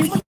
పన్నెండు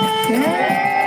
Yeah.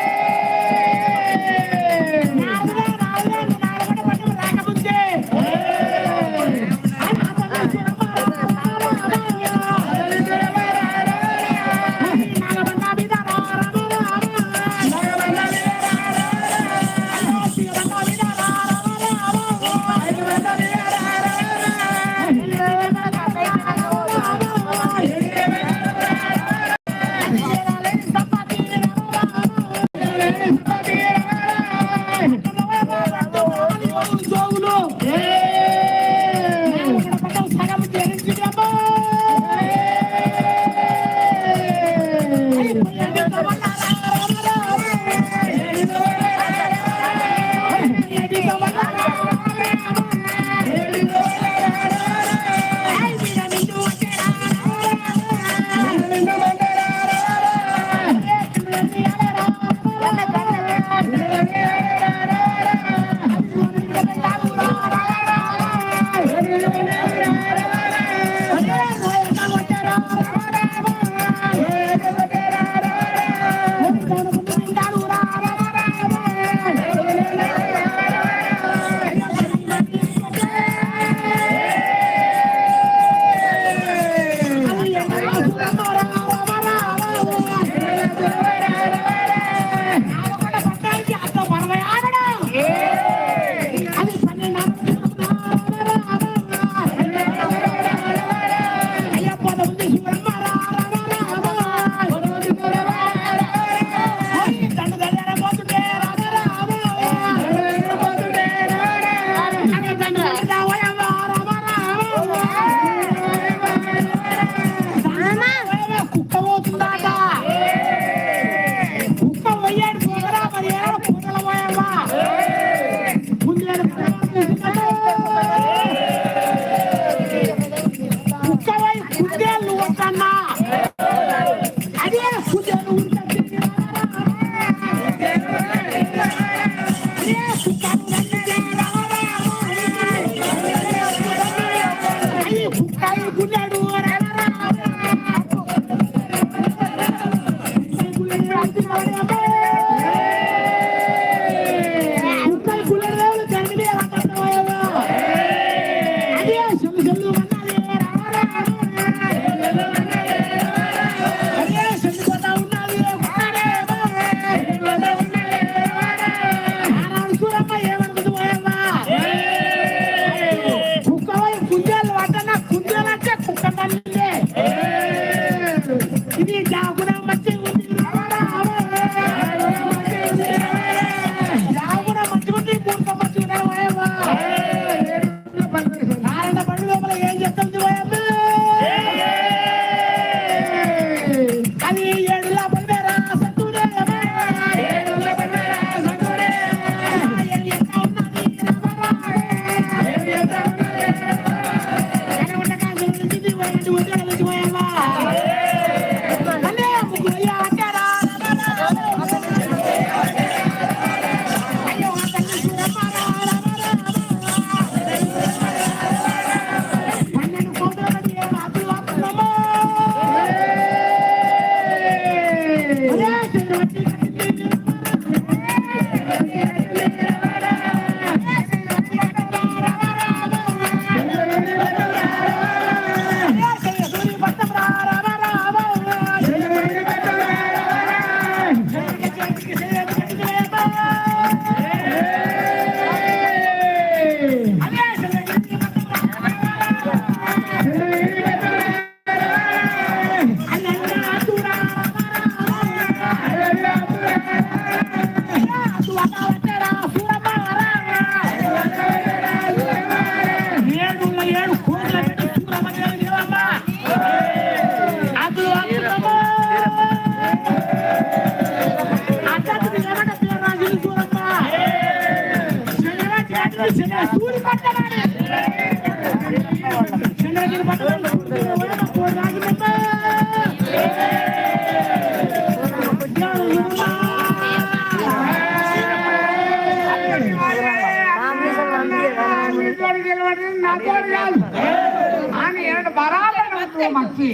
మంచి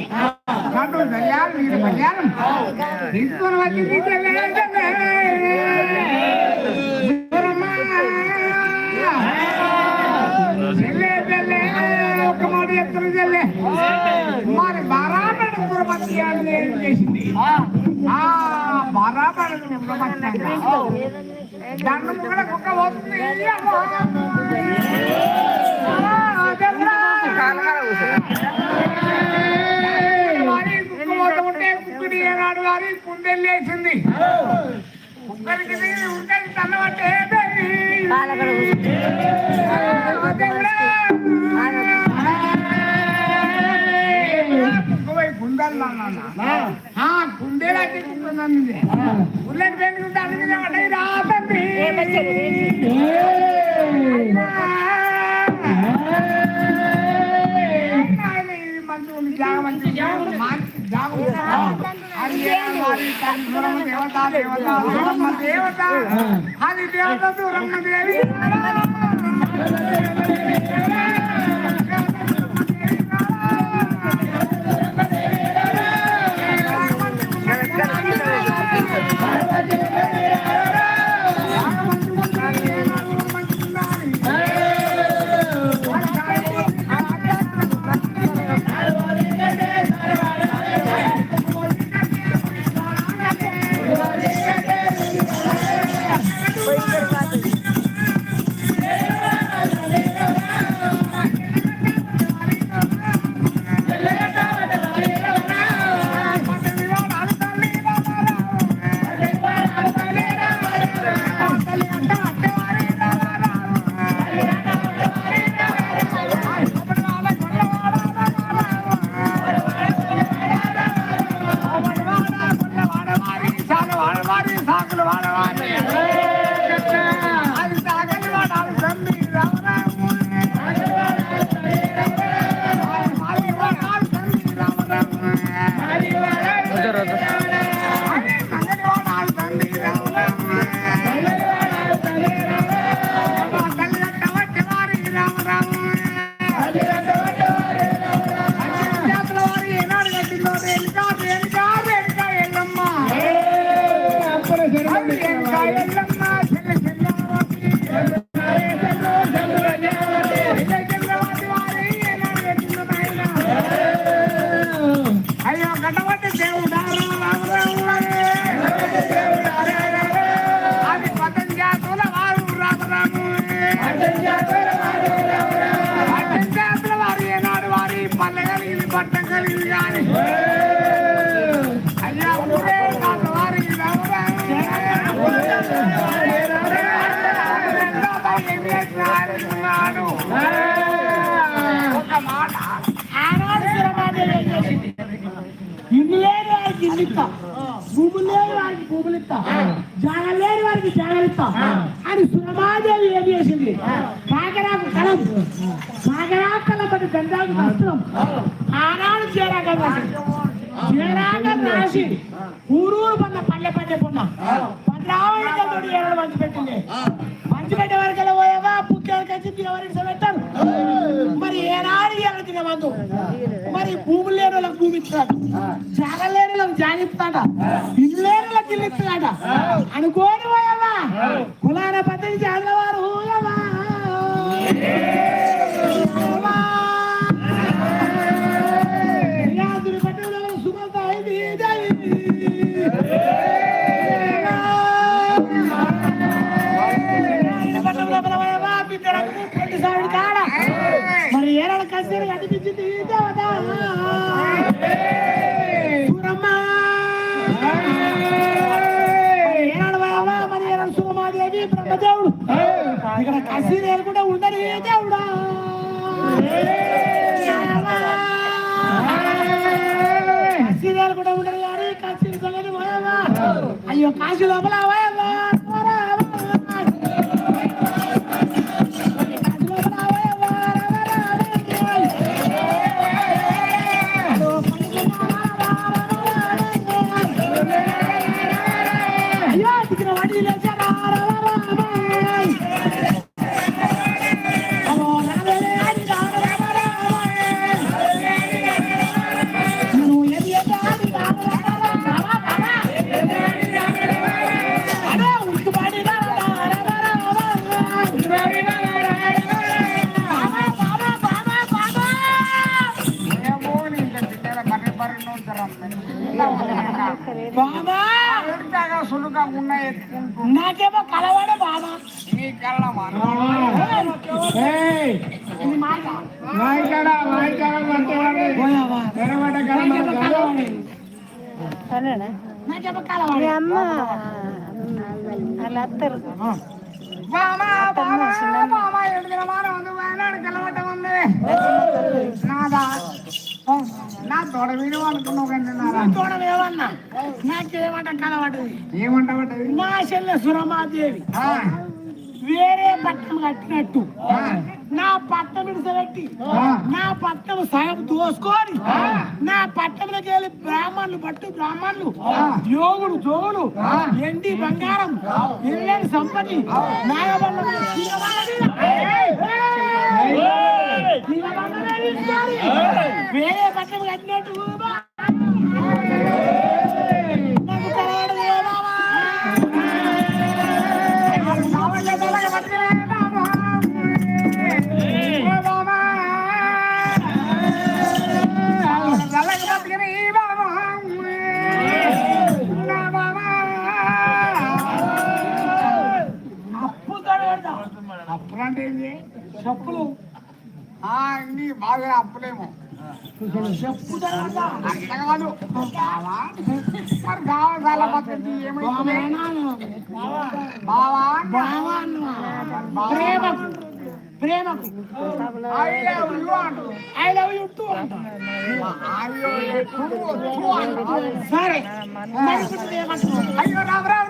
కళ్ళు దయ్యాలు మీరు కళ్యాణం తీసుకొని వచ్చి మరి బరాబర్ కురమతి అని ఏం చేసింది ఆ బరాబర్ కురమతి కూడా కుక్క వస్తుంది కుక్కడి ఏనాడు వారి కుందెల్లేసింది కుక్కడికి ఉంటే తన్నబట్టే కుందేలాంటి కుంటుంది ఉల్లకి పెట్టుకుంటే అందుకే రాతండి మంచి జాగ మంచి జాగ అది దేవత దేవత దూరమ్మ దేవత అది దేవత దూరమ్మ దేవి సాకులు ఇల్లు ఇస్తా భూములు లేని వారికి భూములు ఇస్తా జాగ లేని వారికి జాగలు ఇస్తా అని సురమాదేవి ఏం చేసింది? కాకరాకు కలం కాకరాకు కలం పడి గంధాకు వస్త్రం. ఆనాడు చేరాక చేరాక రాసి. ఊరూరు పన్న పల్లె పల్లె పొన్న పద్రావళితో ఏడు మంచి పెట్టింది. మంచి పెట్టే వరకు పోయావా పుట్టానికి వచ్చి తినవరికి పెట్టారు మరి ఏనాడు ఎలా తినవద్దు మరి భూములు లేని వాళ్ళకి భూమి ఇస్తాడు. జాగ లేని వాళ్ళకి జాగ ఇస్తాడ? ఇల్లు లేని వాళ్ళకి ఇల్లు ఇస్తాడ? అనుకోని పోయావా? కులాన పద్ధతి జాగల అయ్యో కాశీ లోపల నాదా నా తోడ వీడు అనుకున్నావు కంటే నాదా చూడమేమన్నా నాకేమంట కలవాడు ఏమంటావు నా చెల్లె సురమాదేవి వేరే పట్టణం కట్టినట్టు. నా పట్టణం విడిసబెట్టి నా పట్టణం సగం దోసుకొని నా పట్టణంలోకి వెళ్ళి బ్రాహ్మణులు పట్టు బ్రాహ్మణులు యోగుడు జోగుడు ఎండి బంగారం ఎల్లేని సంపతి నాగబల్ల వేరే పట్టణం కట్టినట్టు చెప్పులు ఆ, నీ బాగా అప్పులేమో చెప్పు కాదు బావా మరి పద్ధతి. బావా బావా అన్నవా? ప్రేమకు ప్రేమకు అయ్యో ఇల్లు అంటు ఐ లవ్ యు టూ అంట. సరే? అయ్యో రామ్ రామ్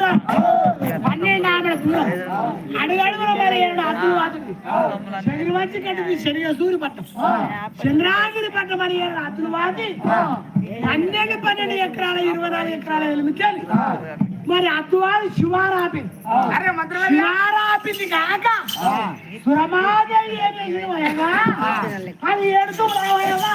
చేసిందాడ పన్నెండు ఆమె అడుగడుగున మరి ఏడు అద్దు వాతుంది శని వచ్చి కట్టింది శనిగా సూర్య పట్టం. చంద్రాగిరి పట్టం మరి ఏడు అద్దులు వాతి పన్నెండు పన్నెండు ఎకరాల ఇరవై నాలుగు ఎకరాల ఎనిమిది మరి అద్దువాది శివారాపి. శివారాపింది కాక సురమాదేవి? అది ఏడుతూ రావయ్యగా,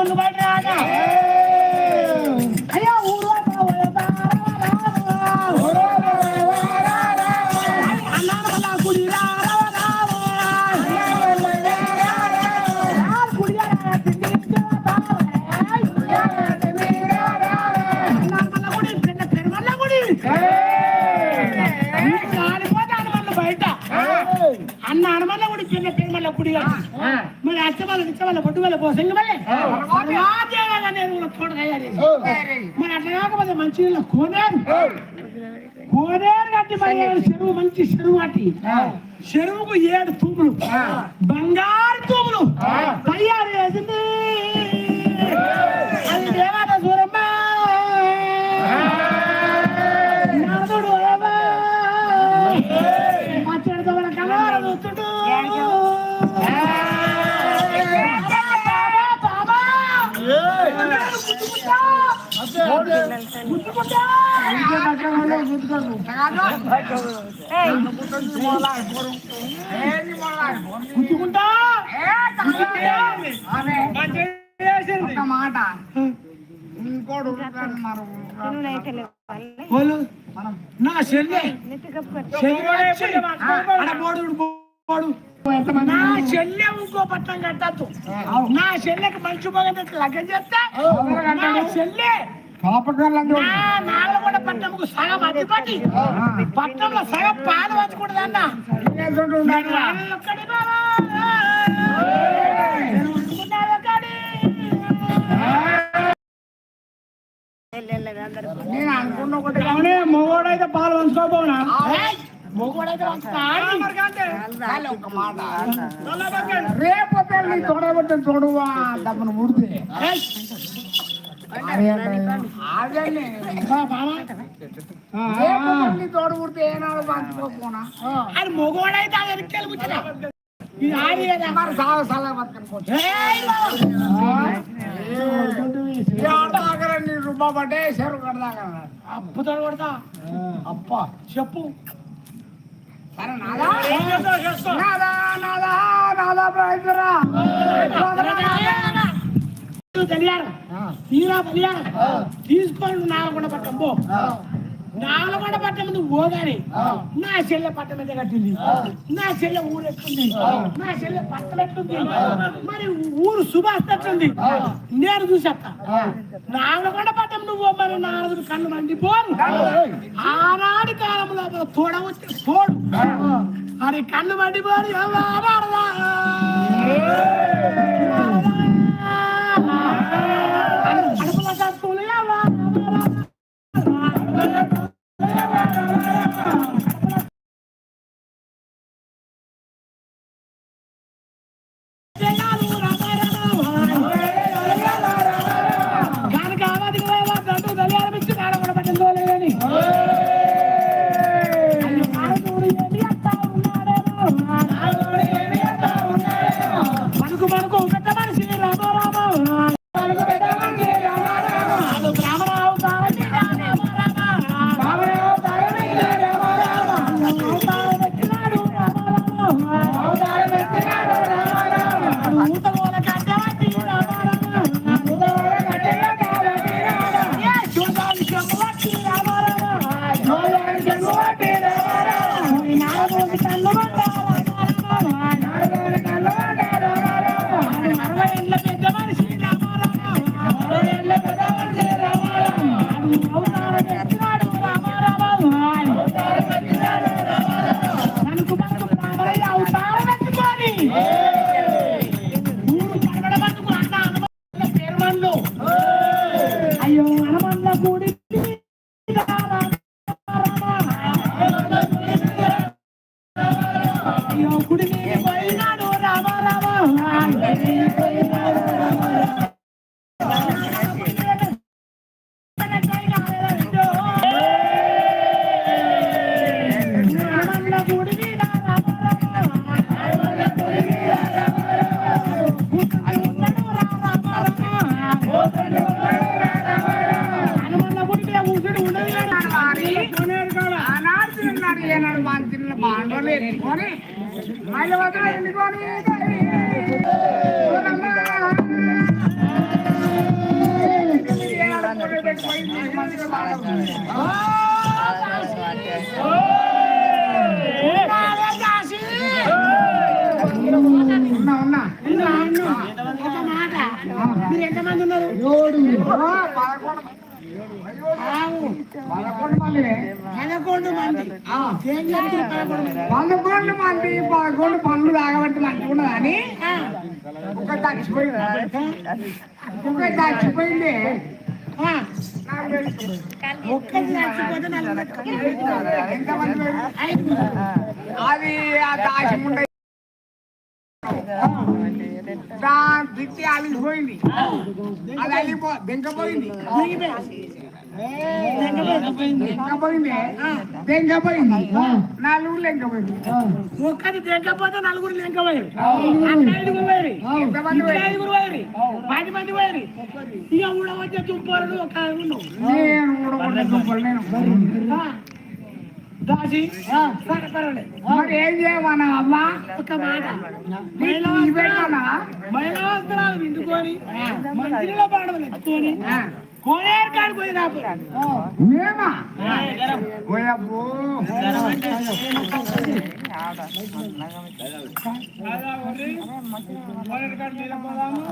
అయ్యా మరి అచ్చమల్ల నిచ్చమల్ల బొడ్డు వల్ల పోసంగి మళ్ళీ నేను కూడా తోట తయారు చేసి మరి అట్లా కాకపోతే మంచి నీళ్ళ కోనేరు కోనేరు కట్టి మరి చెరువు మంచి చెరువు కట్టి చెరువుకు ఏడు తూములు బంగారు తూములు తయారు చేసింది. అది దేవాత సూరమ్మ మాట ఇంకోడు నా చెల్లె నా ఇంకో పట్టం కట్టద్దు. నా చెల్లెకి మంచి మొగ లగ్గం చేస్తే నా చెల్లె నాలుగొండ పట్టణంకు సగం అడ్డుపట్టి పట్టణంలో సగం పాలు వచ్చకూడదన్న నేను అనుకున్న ఒకటి అవునే మొగోడైతే పాలు మాట. రేపు పెళ్ళి తోడబట్టి తోడువా డబ్బును ముడితే తోడు పుడితే ఏనాడు పంచుకోపోనా అది మొగోడైతే అది వెనక్కి ఇది ఆడి మరి సాగు సలహా బతకనుకోవచ్చు ఏయ్ పట్టే చెరువు కడదాకా కొడతా చెప్పు సరే నాదా నాదా నాదా నాదా తీరా తీసుకోండి నాగకొండ పట్టం పో. నాగకొండ పట్టం ముందు పోగాని నా చెల్లె పట్టం మీద కట్టింది. నా చెల్లె ఊరెట్టుంది నా చెల్లె పట్టం ఎట్టుంది మరి ఊరు సుభాష్ ఎట్టుంది నేను చూసేస్తా నాగకొండ పట్టం నువ్వు మరి నారదుడు కళ్ళు మండిపోను ఆనాటి కాలంలో తోడ వచ్చి తోడు. మరి కళ్ళు మండిపోను ఎవరా ఉన్నా ఉన్నా ఒక మాట మీరు ఎంతమంది ఉన్నారు ఆ, పదకొండు. పదకొండు మంది. పదకొండు మంది. పదకొండు పనులు తాగబట్టి మంచిగున్నది అని? ఒక చచ్చిపోయింది? ఒక చచ్చిపోయింది? ఆ. దాని తిట్టి అలిగిపోయింది అది అలిగిపో దెంకపోయింది దెంకపోయింది దెంకపోయింది నలుగురు లెంకపోయింది ఒక్కటి తెగకపోతే నలుగురు లెంకపోయారు ఐదుగురు పోయారు. ఎంతమంది? ఐదుగురు పోయారు. పది మంది పోయారు. ఇక ఊడ వచ్చే తుప్పారు ఒక నేను కొట్టే దుబ్బలు నేను. దాసి సరే పర్వాలేదు మరి ఏం చేయమన్నా అమ్మా ఒక మాట ఇవేనా మహిళా వస్త్రాలు వింటుకొని మంచిగా పాడవలు ఎత్తుకొని కోనేరు కాడు పోయి రాపోయారు మేమా ఓయబ్బో కోనేరు కాడు మీద పోదాము